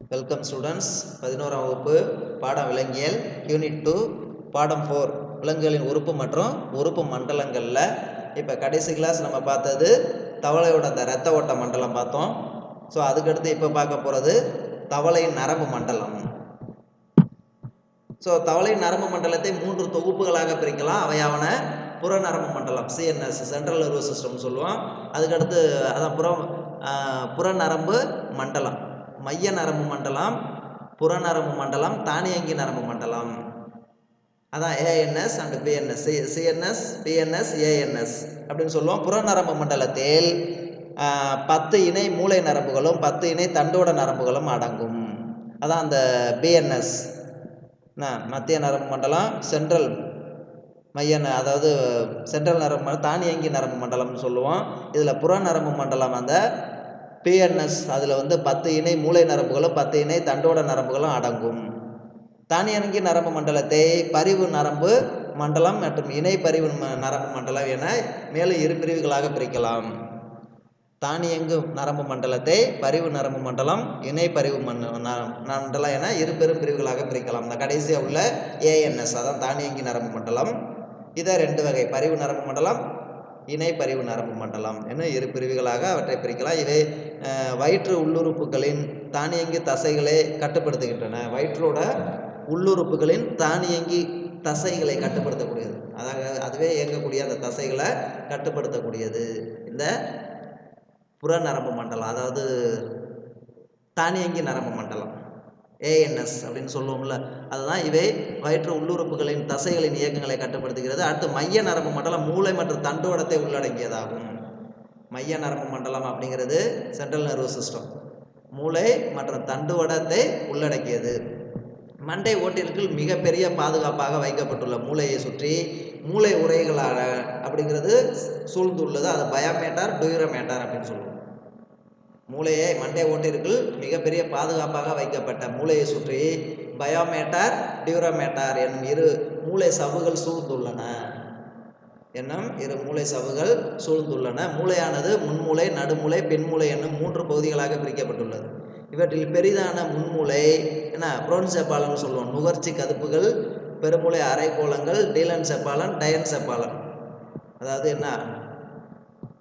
Welcome students பதினோராம் வகுப்பு பாடம் விலங்கியல் யூனிட் டூ பாடம் ஃபோர் விலங்குகளின் உறுப்பு மற்றும் உறுப்பு மண்டலங்களில் இப்போ கடைசி கிளாஸ் நம்ம பார்த்தது தவளையோட அந்த இரத்த ஓட்ட மண்டலம் பார்த்தோம். ஸோ அதுக்கடுத்து இப்போ பார்க்க போகிறது தவளையின் நரம்பு மண்டலம். ஸோ தவளை நரம்பு மண்டலத்தை மூன்று தொகுப்புகளாக பிரிக்கலாம். அவையாவன புறநரம்பு மண்டலம் சிஎன்எஸ் சென்ட்ரல் நர்வஸ் சிஸ்டம் சொல்லுவோம். அதுக்கடுத்து அதான் புற புறநரம்பு மண்டலம். மைய நரம்பு மண்டலம் புறநரம்பு மண்டலம் தானியங்கி நரம்பு மண்டலம். அதான் ANS and PNS CNS PNS ANS அப்படின்னு சொல்லுவோம். புறநரம்பு மண்டலத்தில் பத்து இணை மூளை நரம்புகளும் பத்து இணை தண்டோட நரம்புகளும் அடங்கும். அதான் அந்த பிஎன்எஸ் மத்திய நரம்பு மண்டலம் சென்ட்ரல் மைய அதாவது சென்ட்ரல் நரம்பு மண்டலம் தானியங்கி நரம்பு மண்டலம்னு சொல்லுவோம். இதில் புற நரம்பு மண்டலம் அந்த பிஎன்எஸ் அதில் வந்து பத்து இணை மூளை நரம்புகளும் பத்து இணை தண்டோட நரம்புகளும் அடங்கும். தானியங்கி நரம்பு மண்டலத்தை பரிவு நரம்பு மண்டலம் மற்றும் இணை பரிவு ம- நரம்பு மண்டலம் என மேலும் இரு பிரிவுகளாக பிரிக்கலாம். தானியங்கு நரம்பு மண்டலத்தை பரிவு நரம்பு மண்டலம் இணை பரிவு மண்ட- மண்டலம் என இரு பெரும் பிரிவுகளாக பிரிக்கலாம். இந்த கடைசியாக உள்ள ஏஎன்எஸ் அதான் தானியங்கி நரம்பு மண்டலம். இதை ரெண்டு வகை பரிவு நரம்பு மண்டலம் இணைப்பறிவு நரம்பு மண்டலம் என இரு பிரிவுகளாக அவற்றை பிரிக்கலாம். இவை வயிற்று உள்ளுறுப்புகளின் தானியங்கி தசைகளை கட்டுப்படுத்துகின்றன. வயிற்றோட உள்ளுறுப்புகளின் தானியங்கி தசைகளை கட்டுப்படுத்தக்கூடியது. அதாக அதுவே இயங்கக்கூடிய அந்த தசைகளை கட்டுப்படுத்தக்கூடியது. இந்த புறநரம்பு மண்டலம் அதாவது தானியங்கி நரம்பு மண்டலம். ஏஎன்எஸ் அப்படின்னு சொல்லுவோம்ல அதுதான் இவை வயிற்று உள்ளுறுப்புகளின் தசைகளின் இயக்கங்களை கட்டுப்படுத்துகிறது. அடுத்து மைய நரம்பு மண்டலம் மூளை மற்றும் தண்டுவடத்தை உள்ளடங்கியதாகும் மைய நரம்பு மண்டலம் அப்படிங்கிறது சென்ட்ரல் நர்வஸ் சிஸ்டம் மூளை மற்றும் தண்டுவடத்தை உள்ளடக்கியது. மண்டை ஓட்டிற்குள் மிகப்பெரிய பாதுகாப்பாக வைக்கப்பட்டுள்ள மூளையை சுற்றி மூளை உரைகளாக அப்படிங்கிறது சூழ்ந்துள்ளது. அது பயோமேட்டார் டூயரோமேட்டார் அப்படின்னு சொல்லுவோம். மூளையை மண்டை ஓட்டிற்குள் மிகப்பெரிய பாதுகாப்பாக வைக்கப்பட்ட மூளையை சுற்றி பயோமேட்டார் டியூரோமேட்டார் என்னும் இரு மூளை சவ்வுகள் சூழ்ந்துள்ளன. என்னும் இரு மூளை சவ்வுகள் சூழ்ந்துள்ளன. மூளையானது முன்மூளை நடுமூளை பின்மூளை என்னும் மூன்று பகுதிகளாக பிரிக்கப்பட்டுள்ளது. இவற்றில் பெரிதான முன்மூளை என்ன? புரோன்செப்பாலன் சொல்லுவோம். நுகர்ச்சி கதுப்புகள் பெருமூளை அரைக்கோளங்கள் டீலன் செப்பாலன் டயன் செப்பாலன். அதாவது என்ன?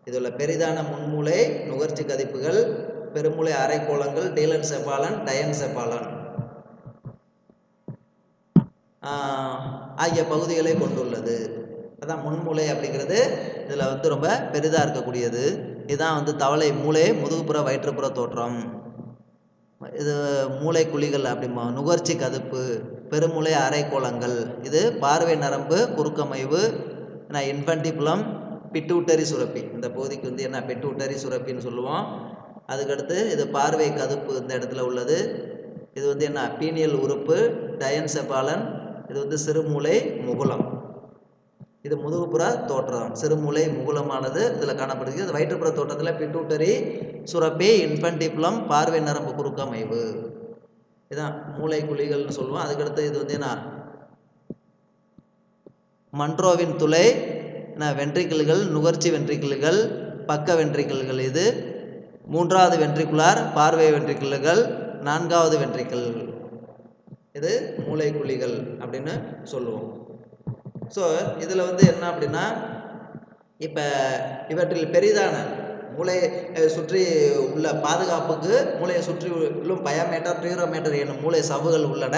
இதில் பெரிதான முன்மூளை நுகர்ச்சி கதிப்புகள் பெருமூளை அரைக்கோளங்கள் டீலன் செப்பாலன் டயன் செப்பாலன் ஆகிய பகுதிகளை கொண்டுள்ளது. அதான் முன்மூளை அப்படிங்கிறது இதில் வந்து ரொம்ப பெரிதாக இருக்கக்கூடியது. இதுதான் வந்து தவளை மூளை முதுகுப்புற வயிற்றுப்புற தோற்றம். இது மூளை குழிகள் அப்படிமா நுகர்ச்சி கதுப்பு பெருமூளை அரைக்கோளங்கள் இது பார்வை நரம்பு குறுக்கமைவு இன்ஃபன்டிபுலம் பிட்டூட்டரி சுரப்பி. இந்த பகுதிக்கு வந்து என்ன? பிட்டூட்டரி சுரப்பின்னு சொல்லுவோம். அதுக்கடுத்து இது பார்வை கதுப்பு இந்த இடத்துல உள்ளது. இது வந்து என்ன? பீனியல் உறுப்பு டயன்செபாலன் இது வந்து சிறுமூளை முகுலம். இது முதுகுப்புற தோற்றம் சிறுமூளை முகுலமானது இதில் காணப்படுகிறது. இது வயிற்றுப்புற தோற்றத்தில் பிட்டூட்டரி சுரப்பி இன்ஃபன்டிபுலம் பார்வை நரம்பு குறுக்கமைவு இதான் மூளை குழிகள்னு சொல்லுவோம். அதுக்கடுத்து இது வந்து என்ன? மன்ட்ரோவின் துளை என்ன வென்ட்ரிக்கிள்கள் நுகர்ச்சி வென்ட்ரிக்கிள்கள் பக்க வென்ட்ரிக்கிள்கள் இது. மூன்றாவது வென்ட்ரிகுலார் பார்வை வென்ட்ரிக்கிள்கள் நான்காவது வென்ட்ரிக்கிள் இது மூளை குழிகள் அப்படின்னு சொல்லுவோம். ஸோ இதில் வந்து என்ன அப்படின்னா இப்போ இவற்றில் பெரிதான மூளையை சுற்றி உள்ள பாதுகாப்புக்கு மூளையை சுற்றி உள்ளும் பயோமேட்டர் டியூரோமேட்டர் என்னும் மூளை சவ்வுகள் உள்ளன.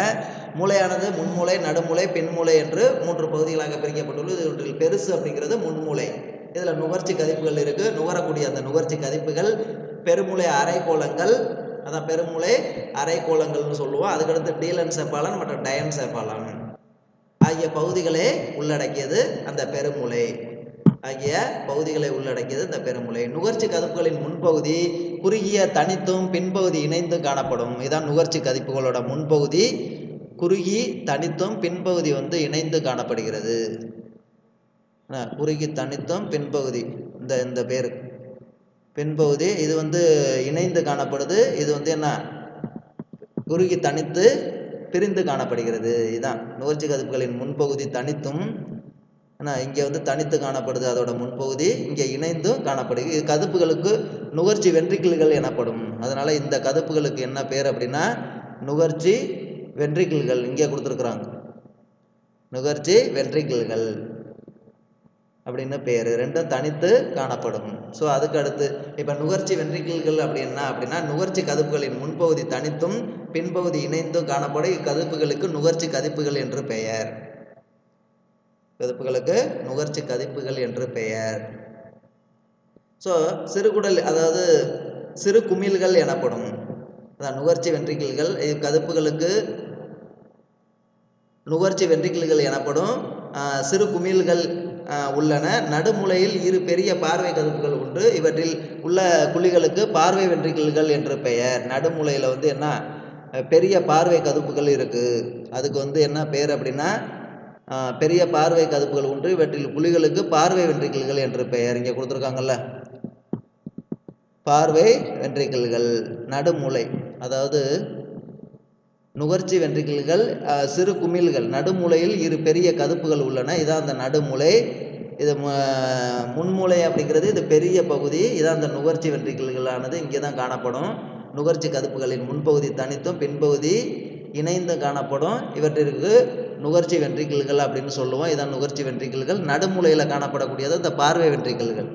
மூளையானது முன்மூளை நடுமூளை பின்மூளை என்று மூன்று பகுதிகளாக பிரிக்கப்பட்டுள்ளது. இவற்றில் பெருசு அப்படிங்கிறது முன்மூளை. இதில் நுகர்ச்சி கதிப்புகள் இருக்குது நுகரக்கூடிய அந்த நுகர்ச்சி கதிப்புகள் பெருமூளை அரைக்கோளங்கள். அதான் பெருமூளை அரைக்கோளங்கள்னு சொல்லுவோம். அதுக்கடுத்து டீலன் செப்பாலன் மற்றும் டயன் செப்பாலன் ஆகிய பகுதிகளே உள்ளடக்கியது அந்த பெருமூளை. ஆகிய பகுதிகளை உள்ளடக்கியது இந்த பெருமுலை. நுகர்ச்சி கதிப்புகளின் முன்பகுதி குறுகிய தனித்தும் பின்பகுதி இணைந்து காணப்படும். இதான் நுகர்ச்சி கதிப்புகளோட முன்பகுதி. குறுகி தனித்தும் பின்பகுதி வந்து இணைந்து காணப்படுகிறது. குறுகி தனித்தும் பின்பகுதி இந்த இந்த பேர். பின்பகுதி இது வந்து இணைந்து காணப்படுது. இது வந்து என்ன? குறுகி தனித்து பிரிந்து காணப்படுகிறது. இதுதான் நுகர்ச்சி கதிப்புகளின் முன்பகுதி தனித்தும் ஆனால் இங்கே வந்து தனித்து காணப்படுது அதோட முன்பகுதி. இங்கே இணைந்தும் காணப்படுது. இது கதுப்புகளுக்கு நுகர்ச்சி வென்றிக்கிள்கள் எனப்படும். அதனால் இந்த கதுப்புகளுக்கு என்ன பேர் அப்படின்னா நுகர்ச்சி வென்றிக்கிள்கள். இங்கே கொடுத்துருக்குறாங்க. நுகர்ச்சி வென்றிக்கிள்கள் அப்படின்னு பேர். ரெண்டும் தனித்து காணப்படும். ஸோ அதுக்கு அடுத்து இப்போ நுகர்ச்சி வென்றிக்கிள்கள் அப்படின்னா அப்படின்னா நுகர்ச்சி கதுப்புகளின் முன்பகுதி தனித்தும் பின்பகுதி இணைந்தும் காணப்படும். இக்கதுப்புகளுக்கு நுகர்ச்சி கதிப்புகள் என்று பெயர். கதுப்புகளுக்கு நுகர்ச்சி கதிப்புகள் என்று பெயர். ஸோ சிறுகுடல் அதாவது சிறு குமிழ்கள் எனப்படும் அதான் நுகர்ச்சி வென்ட்ரிக்கிள்கள் இக்கதுப்புகளுக்கு நுகர்ச்சி வென்ட்ரிக்கிள்கள் எனப்படும் சிறு குமிழ்கள் உள்ளன. நடுமுலையில் இரு பெரிய பார்வை கதுப்புகள் உண்டு. இவற்றில் உள்ள குழிகளுக்கு பார்வை வென்ட்ரிக்கிள்கள் என்று பெயர். நடுமுலையில் வந்து என்ன பெரிய பார்வை கதுப்புகள் இருக்குது அதுக்கு வந்து என்ன பேர் அப்படின்னா பெரிய பார்வை கதுப்புகள் உண்டு இவற்றில் புலிகளுக்கு பார்வை வென்றிக்கல்கள் என்று பெயர். இங்கே கொடுத்துருக்காங்கல்ல. பார்வை வென்றிக்கல்கள் நடுமுலை அதாவது நுகர்ச்சி வென்றிக்கல்கள் சிறு குமிழ்கள். நடுமுலையில் இரு பெரிய கதுப்புகள் உள்ளன. இதான் அந்த நடுமுலை. இது மு- முன்மூளை அப்படிங்கிறது இது பெரிய பகுதி. இதான் அந்த நுகர்ச்சி வென்றிக்கல்களானது இங்கே தான் காணப்படும். நுகர்ச்சி கதுப்புகளின் முன்பகுதி தனித்தும் பின்பகுதி இணைந்து காணப்படும். இவற்றிற்கு நுகர்ச்சி வென்ட்ரிக்கிள்கள் அப்படின்னு சொல்லுவோம். இதான் நுகர்ச்சி வென்ட்ரிக்கிள்கள் நடுமுலையில் காணப்படக்கூடியது இந்த பார்வை வென்ட்ரிக்கிள்கள்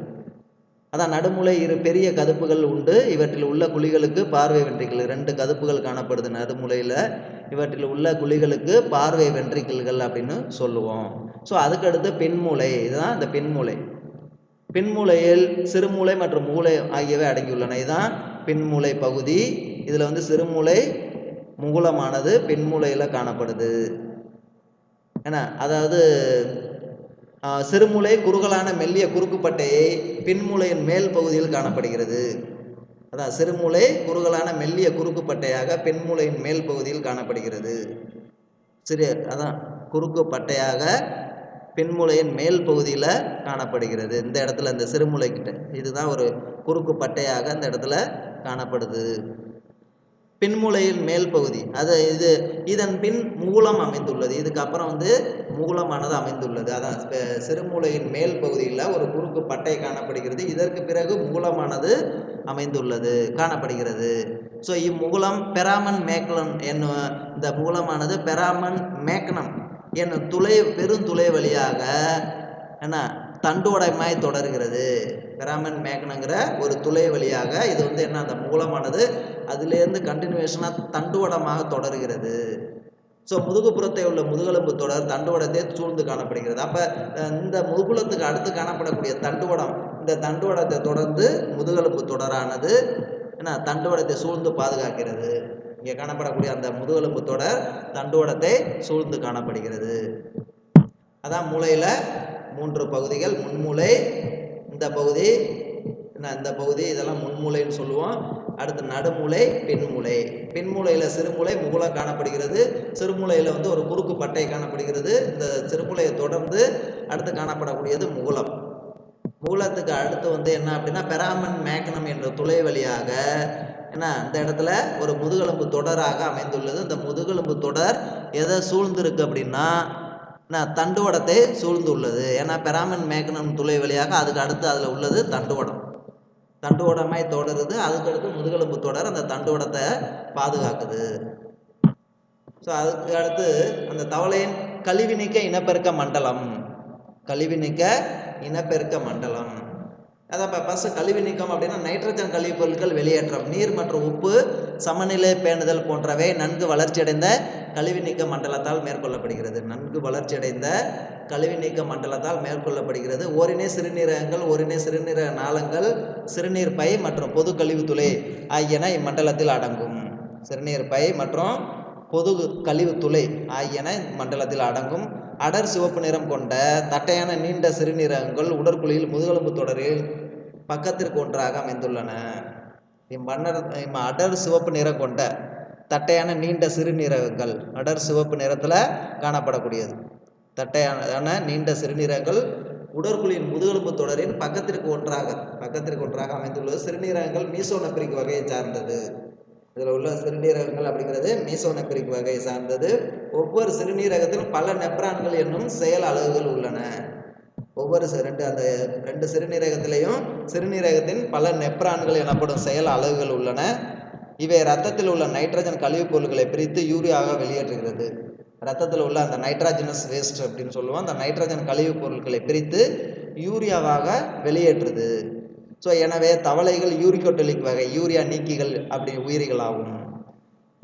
அதான் நடுமுலை இரு பெரிய கதுப்புகள் உண்டு. இவற்றில் உள்ள குழிகளுக்கு பார்வை வென்ட்ரிக்கிள் ரெண்டு கதுப்புகள் காணப்படுது நடுமுலையில். இவற்றில் உள்ள குழிகளுக்கு பார்வை வென்ட்ரிக்கிள்கள் அப்படின்னு சொல்லுவோம். ஸோ அதுக்கடுத்து பின்மூளை இதுதான் இந்த பின்மூளை பின்மூளையில் சிறுமூளை மற்றும் மூளை ஆகியவை அடங்கியுள்ளன. இதுதான் பின்மூளை பகுதி. இதில் வந்து சிறுமூளை முகுலமானது பின்மூளையில் காணப்படுது. ஏன்னா அதாவது ஆ, சிறுமூளை குறுகலான மெல்லிய குறுக்குப்பட்டையை பின்மூளையின் மேல் பகுதியில் காணப்படுகிறது. அதான் சிறுமூளை குறுகலான மெல்லிய குறுக்குப்பட்டையாக பின்மூளையின் மேல் பகுதியில் காணப்படுகிறது. சிறிய அதான் குறுக்கு பட்டையாக பின்மூளையின் மேல் பகுதியில் காணப்படுகிறது. இந்த இடத்துல இந்த சிறுமூளை இதுதான் ஒரு குறுக்கு பட்டையாக இந்த இடத்துல காணப்படுது. பின்மூலையில் மேல் பகுதி. அது இது இதன் பின் மூலம் அமைந்துள்ளது. இதுக்கு அப்புறம் வந்து மூலமானது அமைந்துள்ளது. அதான் ஸ்பெ- சிறுமூளையின் மேல் பகுதியில் ஒரு குறுக்கு பட்டை காணப்படுகிறது. இதற்கு பிறகு மூலமானது அமைந்துள்ளது காணப்படுகிறது. ஸோ இம்முகுலம் பெராமன் மேக்லம் என்னும் இந்த மூலமானது பெராமன் மேக்னம் என்னும் துளை பெருந்துளை வழியாக என்ன தண்டுவடமாய் தொடர்கிறது பெராமன் மேகனங்கிற ஒரு துளை வழியாக இது வந்து என்ன அந்த மூலமானது அதிலேருந்து கண்டினியூவேஷனாக தண்டுவடமாக தொடர்கிறது. ஸோ முதுகுப்புறத்தை உள்ள முதுகெலும்பு தொடர் தண்டுவடத்தை சூழ்ந்து காணப்படுகிறது. அப்போ இந்த முதுகுலத்துக்கு அடுத்து காணப்படக்கூடிய தண்டுவடம் இந்த தண்டுவடத்தை தொடர்ந்து முதுகெலும்பு தொடரானது என்ன தண்டுவடத்தை சூழ்ந்து பாதுகாக்கிறது. இங்கே காணப்படக்கூடிய அந்த முதுகெலும்பு தொடர் தண்டுவடத்தை சூழ்ந்து காணப்படுகிறது. அதான் மூளையில் மூன்று பகுதிகள். முன்மூளை இந்த பகுதி என்ன இந்த பகுதி இதெல்லாம் முன்மூளைன்னு சொல்லுவோம். அடுத்து நடுமூளை பின்மூளை. பின்மூளையில் சிறுமூளை முகுலம் காணப்படுகிறது. சிறுமூளையில் வந்து ஒரு குறுக்கு பட்டை காணப்படுகிறது. இந்த சிறுமூளையை தொடர்ந்து அடுத்து காணப்படக்கூடியது முகுலம். மூலத்துக்கு அடுத்து வந்து என்ன அப்படின்னா பெராமன் மேக்னம் என்ற துளை வழியாக என்ன இந்த இடத்துல ஒரு முதுகெலும்பு தொடராக அமைந்துள்ளது. இந்த முதுகெலும்பு தொடர் எதை சூழ்ந்திருக்கு அப்படின்னா தண்டுவடத்தை சூழ்ந்துள்ளது. ஏன்னா பெராமன் மேக்னம் துளை வழியாக அதுக்கு அடுத்து அதில் உள்ளது தண்டுவடம். தண்டுவடமாய் தொடருது. அதுக்கு அடுத்து முதுகெலும்பு தொடர் அந்த தண்டுவடத்தை பாதுகாக்குது. ஸோ அதுக்கு அடுத்து அந்த தவளையின் கழிவு நீக்க இனப்பெருக்க மண்டலம். கழிவு நீக்க இனப்பெருக்க மண்டலம். அதான் இப்போ ஃபஸ்ட்டு கழிவு நீக்கம் அப்படின்னா நைட்ரஜன் கழிவுப் பொருட்கள் வெளியேற்றம். நீர் மற்றும் உப்பு சமநிலை பேணுதல் போன்றவை நன்கு வளர்ச்சியடைந்த கழிவு நீக்க மண்டலத்தால் மேற்கொள்ளப்படுகிறது. நன்கு வளர்ச்சியடைந்த கழிவு நீக்க மண்டலத்தால் மேற்கொள்ளப்படுகிறது. ஓரினை சிறுநீரகங்கள் ஓரினை சிறுநீரக நாளங்கள் சிறுநீர் பை மற்றும் பொது கழிவுத்துளை ஆகியன இம்மண்டலத்தில் அடங்கும். சிறுநீர் பை மற்றும் பொது கழிவுத்துளை ஆகியன மண்டலத்தில் அடங்கும். அடர் சிவப்பு நிறம் கொண்ட தட்டையான நீண்ட சிறுநீரகங்கள் உடற்குழியில் முதுகெலும்பு தொடரில் பக்கத்திற்கு ஒன்றாக அமைந்துள்ளன. இம்மன்னர் இம் அடர் சிவப்பு நிறம் கொண்ட தட்டையான நீண்ட சிறுநீரகங்கள் அடர் சிவப்பு நிறத்தில் காணப்படக்கூடியது. தட்டையான நீண்ட சிறுநீரகங்கள் உடற்குழியின் முதுகெலும்பு தொடரின் பக்கத்திற்கு ஒன்றாக பக்கத்திற்கு ஒன்றாக அமைந்துள்ளது. சிறுநீரகங்கள் மீசோனெப்ரிக் வகையை சார்ந்தது. இதில் உள்ள சிறுநீரகங்கள் அப்படிங்கிறது மீசோனெப்ரிக் வகையை சார்ந்தது. ஒவ்வொரு சிறுநீரகத்திலும் பல நெப்ரான்கள் என்னும் செயல் அலகுகள் உள்ளன. ஒவ்வொரு ரெண்டு அந்த ரெண்டு சிறுநீரகத்திலையும் சிறுநீரகத்தின் பல நெப்ரான்கள் எனப்படும் செயல் அளவுகள் உள்ளன. இவை ரத்தத்தில் உள்ள நைட்ரஜன் கழிவுப் பொருட்களை பிரித்து யூரியாவாக வெளியேற்றுகிறது. ரத்தத்தில் உள்ள அந்த நைட்ரஜனஸ் வேஸ்ட் அப்படின்னு சொல்லுவோம். அந்த நைட்ரஜன் கழிவுப் பொருட்களை பிரித்து யூரியாவாக வெளியேற்றுது. ஸோ எனவே தவளைகள் யூரிகோட்டலிக் வகை யூரியா நீக்கிகள் அப்படி உயிரிகள் ஆகும்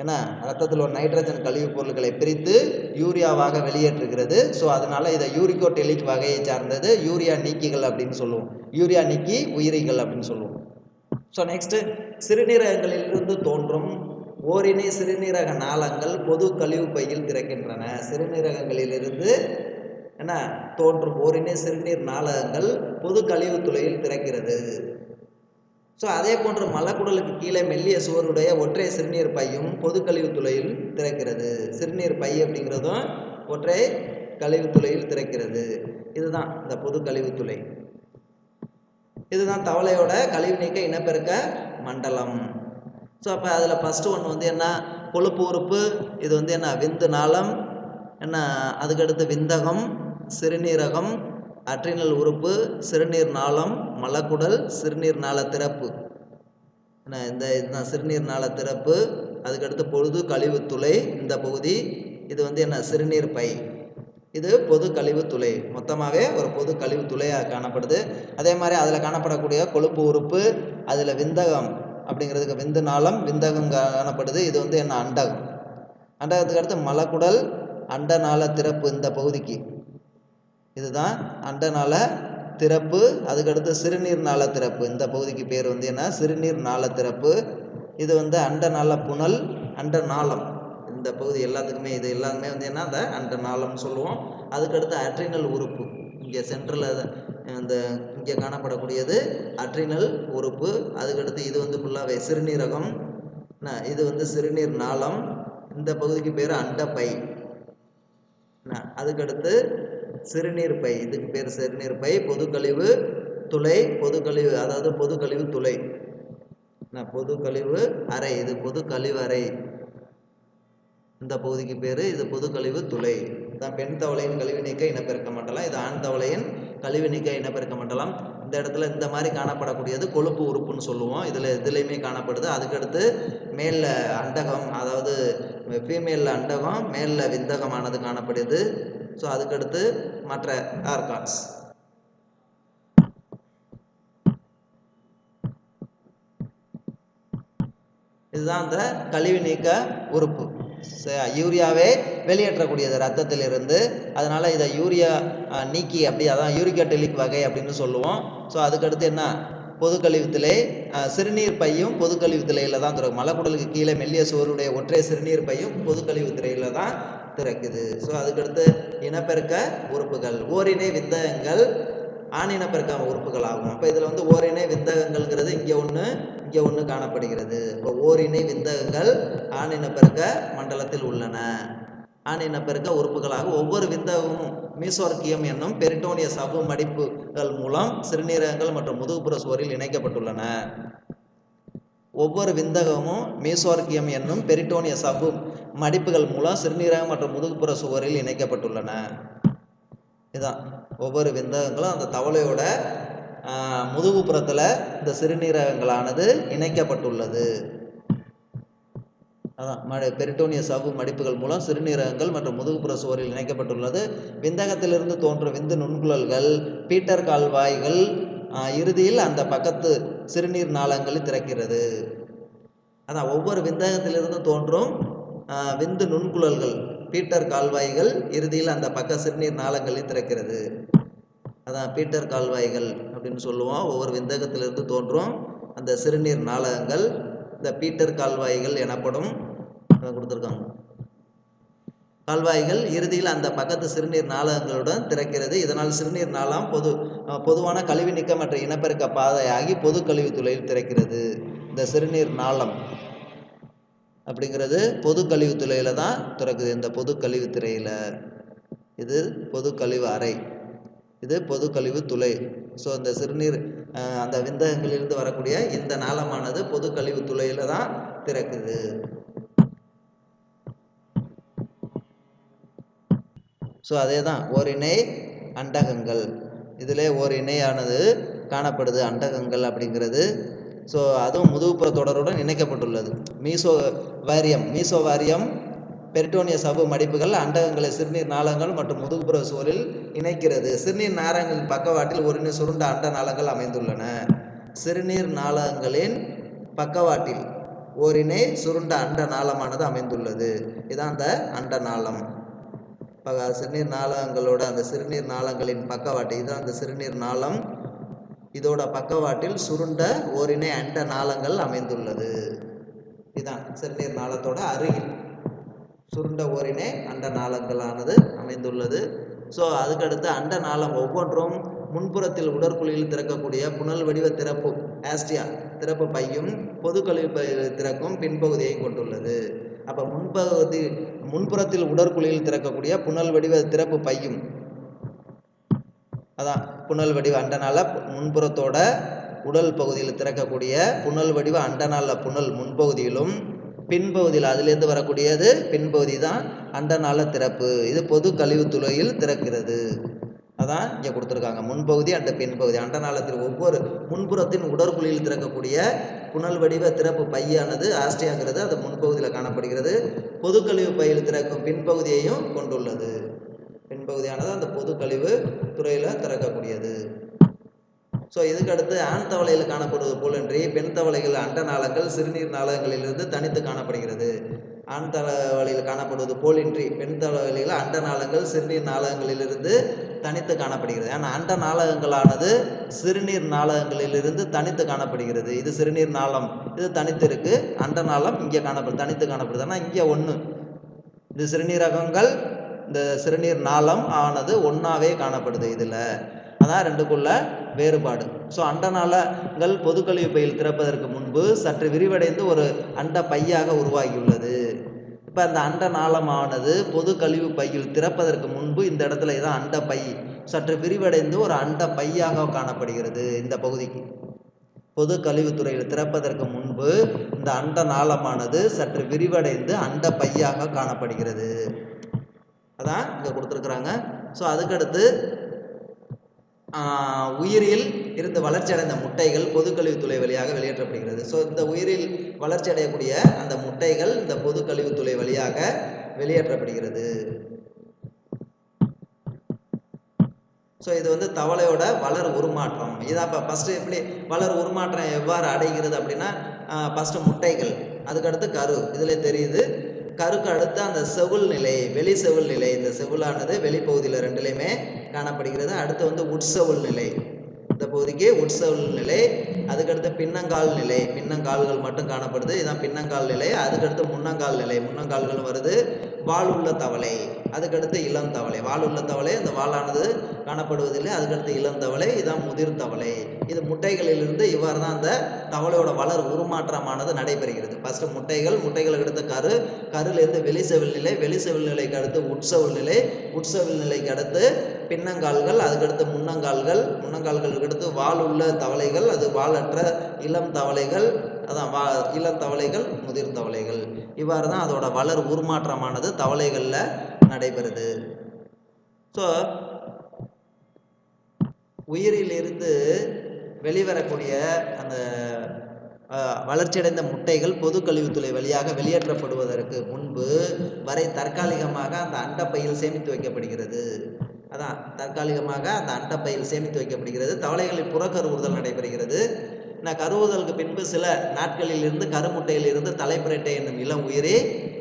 ஏன்னா ரத்தத்தில் ஒரு நைட்ரஜன் கழிவுப் பொருட்களை பிரித்து யூரியாவாக வெளியேற்றுகிறது. ஸோ அதனால இதை யூரிகோட்டெலிக் வகையை சார்ந்தது யூரியா நீக்கிகள் அப்படின்னு சொல்லுவோம். யூரியா நீக்கி உயிரிகள் அப்படின்னு சொல்லுவோம். ஸோ நெக்ஸ்ட்டு சிறுநீரகங்களிலிருந்து தோன்றும் ஓரிணை சிறுநீரக நாளங்கள் பொது கழிவு பையில் திறக்கின்றன. சிறுநீரகங்களிலிருந்து என்ன தோன்றும் ஓரிணை சிறுநீர் நாளகங்கள் பொது கழிவு துளையில் திறக்கிறது. ஸோ அதே போன்று மலக்குடலுக்கு கீழே மெல்லிய சுவருடைய ஒற்றை சிறுநீர் பையும் பொது கழிவுத்துளையில் திறக்கிறது. சிறுநீர் பை அப்படிங்கிறதும் ஒற்றை கழிவுத்துளையில் திறக்கிறது. இதுதான் இந்த பொது கழிவுத்துளை இதுதான் தவளையோட கழிவு நீக்க இனப்பெருக்க மண்டலம். ஸோ அப்போ அதில் ஃபஸ்ட்டு ஒன்று வந்து என்ன? கொழுப்பு உறுப்பு. இது வந்து என்ன? விந்து நாளம். என்ன? அதுக்கடுத்து விந்தகம் சிறுநீரகம் அட்ரினல் உறுப்பு சிறுநீர் நாளம் மலக்குடல் சிறுநீர் நாள திறப்பு. என்ன இந்த இதுதான் சிறுநீர் நாள திறப்பு. அதுக்கடுத்து பொழுது கழிவு துளை இந்த பகுதி. இது வந்து என்ன சிறுநீர் பை. இது பொது கழிவு துளை. மொத்தமாகவே ஒரு பொது கழிவு துளையாக காணப்படுது. அதே மாதிரி அதில் காணப்படக்கூடிய கொழுப்பு உறுப்பு அதில் விந்தகம் அப்படிங்கிறதுக்கு விந்து நாளம் விந்தகம் காணப்படுது. இது வந்து என்ன அண்டகம். அண்டகத்துக்கு அடுத்து மலக்குடல் அண்டநாள திறப்பு இந்த பகுதிக்கு. இதுதான் அண்டநாள திறப்பு அதுக்கடுத்து சிறுநீர் நாள திறப்பு. இந்த பகுதிக்கு பேர் வந்து என்ன? சிறுநீர் நாள திறப்பு. இது வந்து அண்டநாள புனல் அண்டநாளம். இந்த பகுதி எல்லாத்துக்குமே இது எல்லாமே வந்து என்ன? அந்த அண்டநாளம்னு சொல்லுவோம். அதுக்கடுத்து அட்ரினல் உறுப்பு. இங்கே சென்ட்ரலில் இந்த இங்கே காணப்படக்கூடியது அட்ரினல் உறுப்பு. அதுக்கடுத்து இது வந்து ஃபுல்லாகவே சிறுநீரகம். இது வந்து சிறுநீர் நாளம். இந்த பகுதிக்கு பேர் அண்டப்பை. அதுக்கடுத்து சிறுநீர் பை இதுக்கு பேர் சிறுநீர் பை பொது கழிவு துளை பொது கழிவு அதாவது பொது கழிவு துளை. நான் பொது கழிவு அறை இது பொது கழிவு அறை. இந்த பகுதிக்கு பேர் இது பொது கழிவு துளை. தான் பெண் தவளையின் கழிவு நீக்க இனப்பெருக்க மண்டலம். இது ஆண் தவளையின் கழிவு நீக்க இனப்பெருக்க மண்டலம். இந்த இடத்துல இந்த மாதிரி காணப்படக்கூடியது கொழுப்பு உறுப்புன்னு சொல்லுவோம். இதில் இதுலேயுமே காணப்படுது. அதுக்கடுத்து மேலில் அண்டகம் அதாவது ஃபீமேலில் அண்டகம் மேலில் விந்தகமானது காணப்படுது. ஸோ அதுக்கடுத்து மற்ற ஆர்கான்ஸ் இதுதான் இந்த கழிவு நீக்க உறுப்பு. யூரியாவே வெளியேற்றக்கூடியது ரத்தத்திலிருந்து அதனால இதை யூரியா நீக்கி அப்படி அதான் யூரிகட்டலிக் வகை அப்படின்னு சொல்லுவோம். ஸோ அதுக்கடுத்து என்ன? பொது கழிவுத்திலே சிறுநீர் பையும் பொது திரையில் தான் திறக்கும். மலக்குடலுக்கு கீழே மெல்லிய சோறுடைய ஒற்றை சிறுநீர் பையும் பொது கழிவுத்திரையில் தான் திறக்குது ஸோ அதுக்கடுத்து இனப்பெருக்க உறுப்புகள். ஓரினை விந்தகங்கள் ஆண் இனப்பெருக்க உறுப்புகள் ஆகும். அப்போ இதில் வந்து ஓரினை வித்தகங்கள்ங்கிறது இங்கே ஒன்று இங்கே ஒன்று காணப்படுகிறது. இப்போ ஓரினை விந்தகங்கள் ஆண் இனப்பெருக்க மண்டலத்தில் உள்ளன. ஆண் இனப்பெருக்க உறுப்புகளாக ஒவ்வொரு விந்தகமும் மீசோர்க்கியம் என்னும் பெரிட்டோனிய சபு மடிப்புகள் மூலம் சிறுநீரகங்கள் மற்றும் முதுகுப்புற சுவரில் இணைக்கப்பட்டுள்ளன. ஒவ்வொரு விந்தகமும் மீசோர்க்கியம் என்னும் பெரிட்டோனிய சவ்வு மடிப்புகள் மூலம் சிறுநீரகம் மற்றும் முதுகுப்புற சுவரில் இணைக்கப்பட்டுள்ளன. இதுதான் ஒவ்வொரு விந்தகங்களும் அந்த தவளையோட முதுகுப்புறத்தில் இந்த சிறுநீரகங்களானது இணைக்கப்பட்டுள்ளது. அதான். மழை பெரிட்டோனிய சவ்வு மடிப்புகள் மூலம் சிறுநீரகங்கள் மற்றும் முதுகுப்புற சுவரில் இணைக்கப்பட்டுள்ளது. விந்தகத்திலிருந்து தோன்றும் விந்து நுண்குழல்கள் பீட்டர் கால்வாய்கள் இறுதியில் அந்த பக்கத்து சிறுநீர் நாளங்களில் திறக்கிறது. அதான். ஒவ்வொரு விந்தகத்திலிருந்து தோன்றும் விந்து நுண்குழல்கள் பீட்டர் கால்வாய்கள் இறுதியில் அந்த பக்க சிறுநீர் நாளங்களில் திறக்கிறது. அதான் பீட்டர் கால்வாய்கள் அப்படின்னு சொல்லுவோம். ஒவ்வொரு விந்தகத்திலிருந்து தோன்றும் அந்த சிறுநீர் நாளகங்கள் இந்த பீட்டர் கால்வாய்கள் எனப்படும் கொடுத்துருக்காங்க. கால்வாய்கள் இறுதியில் அந்த பக்கத்து சிறுநீர் நாளகங்களுடன் திறக்கிறது. இதனால் சிறுநீர் நாளம் பொது பொதுவான கழிவு நீக்கம் மற்ற இனப்பெருக்க பாதையாகி பொது கழிவு துளையில் திறக்கிறது. இந்த சிறுநீர் நாளம். அப்படிங்கிறது பொது கழிவு தான் திறக்குது. இந்த பொது கழிவு திரையில். இது பொது கழிவு அறை. இது பொது கழிவு துளை. ஸோ இந்த சிறுநீர் அந்த விந்தகங்களிலிருந்து வரக்கூடிய இந்த நாளமானது பொது கழிவு துளையில தான் திறக்குது. ஸோ அதே தான் ஒரு இணை அண்டகங்கள். இதிலே ஒரு இணையானது காணப்படுது. அண்டகங்கள் அப்படிங்கிறது ஸோ அதுவும் முதுகுப்புற தொடருடன் இணைக்கப்பட்டுள்ளது. மீசோ வாரியம் மீசோ வாரியம் பெரிட்டோனிய சவு மடிப்புகள் அண்டகங்களை சிறுநீர் நாளங்கள் மற்றும் முதுகுப்புற சுவரில் இணைக்கிறது. சிறுநீர் நாளங்களின் பக்கவாட்டில் ஒரு சுருண்ட அண்ட நாளங்கள் அமைந்துள்ளன. சிறுநீர் நாளங்களின் பக்கவாட்டில் ஓரிணை சுருண்ட அண்ட நாளமானது அமைந்துள்ளது. இதான் அந்த அண்ட நாளம். ப சிறுநீர் நாளங்களோட அந்த சிறுநீர் நாளங்களின் பக்கவாட்டு இதுதான் அந்த சிறுநீர் நாளம். இதோட பக்கவாட்டில் சுருண்ட ஓரிணை அண்ட நாளங்கள் அமைந்துள்ளது. இதுதான் சிறுநீர் நாளத்தோட அருகில். சுருண்ட ஓரிணை அண்ட நாளங்களானது அமைந்துள்ளது. ஸோ அதுக்கடுத்து அண்ட நாளம் ஒவ்வொன்றும் முன்புறத்தில் உடற்குழியில் திறக்கக்கூடிய புனல் வடிவ திறப்பு ஆஸ்டியா திறப்பு பையும் பொது கழிவு திறக்கும் பின்பகுதியை கொண்டுள்ளது. அப்போ முன்பகுதி முன்புறத்தில் உடற்குழியில் திறக்கக்கூடிய புனல் வடிவ திறப்பு பையும் அதான் புனல் வடிவ அண்டனால முன்புறத்தோட உடல் பகுதியில் திறக்கக்கூடிய புனல் வடிவ அண்டனால புனல் முன்பகுதியிலும் பின்பகுதியில் அதிலிருந்து வரக்கூடியது பின்பகுதி தான் அண்டநாள திறப்பு. இது பொது கழிவுத்துறையில் திறக்கிறது. அதான் இங்கே கொடுத்துருக்காங்க. முன்பகுதி அண்ட பின்பகுதி அண்டநாளத்தில் ஒவ்வொரு முன்புறத்தின் உடற்குழியில் திறக்கக்கூடிய புனல் வடிவ திறப்பு பையானது ஆஸ்டியாங்கிறது அது முன்பகுதியில் காணப்படுகிறது. பொது கழிவு பையில் திறக்கும் பின்பகுதியையும் கொண்டுள்ளது. பின்பகுதியானது அந்த பொது கழிவு துறையில் திறக்கக்கூடியது. ஸோ இதுக்கு அடுத்து ஆண் தவளையில் காணப்படுவது போலன்றி பெண் தவளைகள் அண்ட நாளங்கள் சிறுநீர் நாளங்களிலிருந்து தனித்து காணப்படுகிறது. ஆண் தவளையில் காணப்படுவது போலின்றி பெண் தவளையில் அண்ட நாளங்கள் சிறுநீர் நாளங்களிலிருந்து தனித்து காணப்படுகிறது. ஆனால் அண்ட நாளகங்களானது சிறுநீர் நாளகங்களிலிருந்து தனித்து காணப்படுகிறது. இது சிறுநீர் நாளம். இது தனித்து இருக்கு. அண்ட நாளம் இங்கே காணப்படுது தனித்து காணப்படுது. ஆனால் இங்கே ஒன்று இது சிறுநீரகங்கள் இந்த சிறுநீர் நாளம் ஆனது ஒன்றாவே காணப்படுது இதில். அதான் ரெண்டுக்குள்ள வேறுபாடு. ஸோ அண்டநாளங்கள் பொதுக்கழிவு பொது கழிவு பையில் திறப்பதற்கு முன்பு சற்று விரிவடைந்து ஒரு அண்ட பையாக உருவாகியுள்ளது. இப்போ அந்த அண்ட நாளமானது பொது கழிவு பையில் திறப்பதற்கு முன்பு இந்த இடத்துல இதான் அண்ட பை. சற்று விரிவடைந்து ஒரு அண்ட பையாக காணப்படுகிறது இந்த பகுதிக்கு. பொது கழிவுத்துறையில் திறப்பதற்கு முன்பு இந்த அண்ட நாளமானது சற்று விரிவடைந்து அண்ட பையாக காணப்படுகிறது. அதான் இங்கே கொடுத்துருக்குறாங்க. ஸோ அதுக்கடுத்து உயிரில் இருந்து வளர்ச்சி அடைந்த முட்டைகள் பொது கழிவுத்துறை வழியாக வெளியேற்றப்படுகிறது. ஸோ இந்த உயிரில் வளர்ச்சி அடையக்கூடிய அந்த முட்டைகள் இந்த பொதுக்கழிவுத்துறை வழியாக வெளியேற்றப்படுகிறது. ஸோ இது வந்து தவளையோட வளர் உருமாற்றம். இதான் இப்போ ஃபஸ்ட்டு எப்படி வளர் உருமாற்றம் எவ்வாறு அடைகிறது அப்படின்னா ஃபஸ்ட்டு முட்டைகள் அதுக்கடுத்து கரு. இதில் தெரியுது. கருக்கு அடுத்து அந்த செவுள் நிலை வெளி செவுள் நிலை இந்த செவுளானது வெளிப்பகுதியில் ரெண்டுலேயுமே காணப்படுகிறது. அடுத்து வந்து உட்செவுள் நிலை. இந்த பகுதிக்கு உட்செவுள் நிலை அதுக்கடுத்து பின்னங்கால் நிலை. பின்னங்கால்கள் மட்டும் காணப்படுது. இதுதான் பின்னங்கால் நிலை. அதுக்கடுத்து முன்னங்கால் நிலை. முன்னங்கால்கள் வருது வால் தவளை. அதுக்கடுத்து இளம் தவளை. வால் தவளை அந்த வாலானது காணப்படுவதில்லை. அதுக்கடுத்து இளம் தவளை இதுதான் முதிர் தவளை. இது முட்டைகளிலிருந்து இவ்வாறு தான் அந்த தவளையோட வளர் உருமாற்றமானது நடைபெறுகிறது. ஃபஸ்ட்டு முட்டைகள் முட்டைகளுக்கு அடுத்த கரு கருலேருந்து வெளிசெவில் நிலை வெளிசெவில் நிலைக்கு அடுத்து உட்சவில் நிலை உட்சவில் நிலைக்கு அடுத்து பின்னங்கால்கள் அதுக்கடுத்து முன்னங்கால்கள் முன்னங்கால்களுக்கு அடுத்து வால் உள்ள தவளைகள் அது வாலற்ற இளம் தவளைகள் அதான் வா இளம் தவளைகள் முதிர் தவளைகள். இவ்வாறு தான் அதோட வளர் உருமாற்றமானது தவளைகளில் நடைபெறுது. ஸோ உயிரிலிருந்து வெளிவரக்கூடிய அந்த வளர்ச்சியடைந்த முட்டைகள் பொது கழிவுத்துறை வழியாக வெளியேற்றப்படுவதற்கு முன்பு வரை தற்காலிகமாக அந்த அண்டப்பையில் சேமித்து வைக்கப்படுகிறது. அதான் தற்காலிகமாக அந்த அண்டப்பையில் சேமித்து வைக்கப்படுகிறது. தவளைகளில் புறக்கருவுறுதல் நடைபெறுகிறது. நான் கருவுதலுக்கு பின்பு சில நாட்களில் இருந்து கருமுட்டையில் இருந்து தலைப்பிரட்டை என்னும் இளம் உயிரி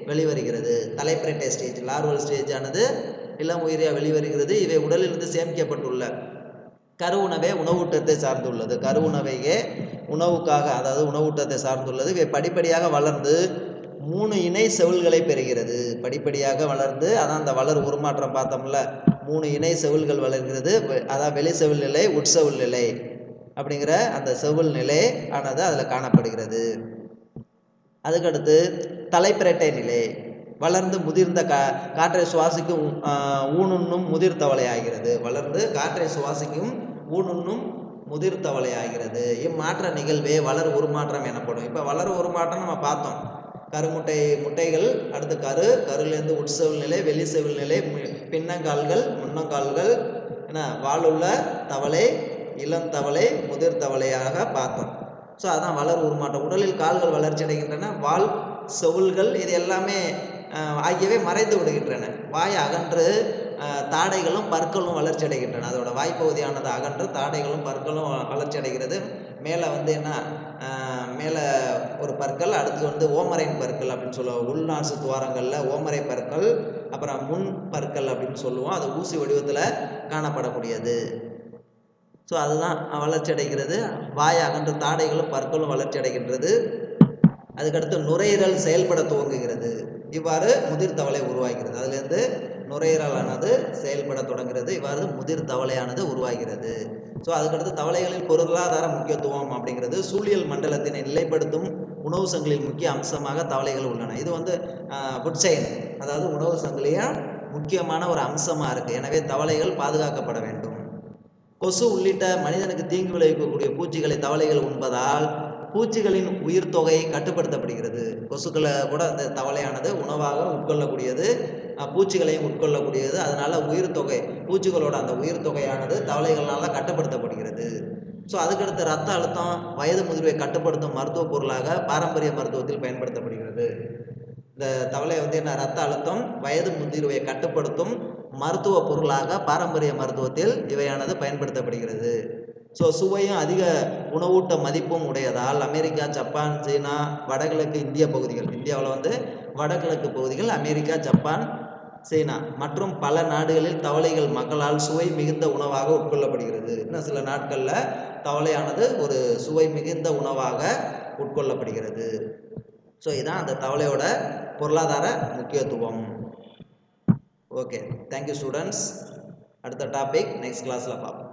வெளிவருகிறது. தலைப்பிரட்டை ஸ்டேஜ் லார்வல் ஸ்டேஜ் ஆனது இளம் உயிரியாக வெளிவருகிறது. இவை உடலிலிருந்து சேமிக்கப்பட்டுள்ள கரு உணவே உணவூட்டத்தை சார்ந்துள்ளது. கரு உணவையே உணவுக்காக அதாவது உணவூட்டத்தை சார்ந்துள்ளது. இவை படிப்படியாக வளர்ந்து மூணு இணை செவில்களை பெறுகிறது. படிப்படியாக வளர்ந்து அதான் அந்த வளர் உருமாற்றம் பார்த்தோம்ல மூணு இணை செவில்கள் வளர்கிறது. வெ- அதான் வெளி செவில் நிலை உட்செவில் நிலை அப்படிங்கிற அந்த செவில் நிலை ஆனது அதில் காணப்படுகிறது. அதுக்கடுத்து தலைப்பிரட்டை நிலை. வளர்ந்து முதிர்ந்த கா காற்றை சுவாசிக்கும் ஊனுண்ணும் முதிர் தவளை ஆகிறது வளர்ந்து காற்றை சுவாசிக்கும் ஊனுண்ணும் முதிர் தவளை ஆகிறது இம்மாற்ற நிகழ்வே வளர் உருமாற்றம் எனப்படும். இப்போ வளர் உருமாற்றம் நம்ம பார்த்தோம். கருமுட்டை முட்டைகள் அடுத்து கரு கருலேருந்து உட்செவில் நிலை வெளி செவில் நிலை பின்னங்கால்கள் முன்னங்கால்கள் என்ன வாளுள்ள தவளை இளம் தவளை முதிர் தவளையாக பார்த்தோம். ஸோ அதான் வளர் உருமாற்றம். உடலில் கால்கள் வளர்ச்சி அடைகின்றன வால் செவுள்கள் இது எல்லாமே ஆகியவை மறைந்து விடுகின்றன. வாய் அகன்று தாடைகளும் பற்களும் வளர்ச்சி அடைகின்றன. அதோட வாய்ப்பகுதியானது அகன்று தாடைகளும் பற்களும் வளர்ச்சி அடைகிறது. மேலே வந்து என்ன? மேலே ஒரு பற்கள் அடுத்து வந்து ஓமரைன் பற்கள் அப்படின்னு சொல்லுவோம். உள்நாசு துவாரங்களில் ஓமரை பற்கள் அப்புறம் முன் பற்கள் அப்படின்னு சொல்லுவோம். அது ஊசி வடிவத்தில் காணப்படக்கூடியது. ஸோ அதுதான் வளர்ச்சி அடைகிறது. வாய் அகன்ற தாடைகளும் பற்களும் வளர்ச்சி அடைகின்றது. அதுக்கடுத்து நுரையீரல் செயல்பட துவங்குகிறது. இவ்வாறு முதிர் தவளை உருவாகிறது. அதுலேருந்து நுரையீரலானது செயல்பட தொடங்குகிறது. இவ்வாறு முதிர் தவளையானது உருவாகிறது. ஸோ அதுக்கடுத்து தவளைகளின் பொருளாதார முக்கியத்துவம் அப்படிங்கிறது சூழியல் மண்டலத்தினை நிலைப்படுத்தும் உணவு சங்கிலியின் முக்கிய அம்சமாக தவளைகள் உள்ளன. இது வந்து ஃபுட் செயின் அதாவது உணவு சங்கிலியாக முக்கியமான ஒரு அம்சமாக இருக்குது எனவே தவளைகள் பாதுகாக்கப்பட வேண்டும். கொசு உள்ளிட்ட மனிதனுக்கு தீங்கு விளைவிக்கக்கூடிய பூச்சிகளை தவளைகள் உண்பதால் பூச்சிகளின் உயிர் தொகை கட்டுப்படுத்தப்படுகிறது. கொசுக்களை கூட அந்த தவளையானது உணவாக உட்கொள்ளக்கூடியது. பூச்சிகளையும் உட்கொள்ளக்கூடியது. அதனால உயிர் தொகை பூச்சிகளோட அந்த உயிர் தொகையானது தவளைகளால் கட்டுப்படுத்தப்படுகிறது. ஸோ அதுக்கடுத்து ரத்த அழுத்தம் வயது முதிர்வை கட்டுப்படுத்தும் மருத்துவ பொருளாக பாரம்பரிய மருத்துவத்தில் பயன்படுத்தப்படுகிறது. இந்த தவளை வந்து என்ன ரத்த அழுத்தம் வயது முதிர்வை கட்டுப்படுத்தும் மருத்துவ பொருளாக பாரம்பரிய மருத்துவத்தில் இவையானது பயன்படுத்தப்படுகிறது. ஸோ சுவையும் அதிக உணவூட்ட மதிப்பும் உடையதால் அமெரிக்கா ஜப்பான் சீனா வடகிழக்கு இந்திய பகுதிகள் இந்தியாவில் வந்து வடகிழக்கு பகுதிகள் அமெரிக்கா ஜப்பான் சீனா மற்றும் பல நாடுகளில் தவளைகள் மக்களால் சுவை மிகுந்த உணவாக உட்கொள்ளப்படுகிறது. இன்னும் சில நாட்களில் தவளையானது ஒரு சுவை மிகுந்த உணவாக உட்கொள்ளப்படுகிறது. ஸோ இதுதான் அந்த தவளையோட பொருளாதார முக்கியத்துவம். ஓகே தேங்க்யூ ஸ்டூடெண்ட்ஸ் அடுத்த டாபிக் நெக்ஸ்ட் கிளாஸில் பார்ப்போம்.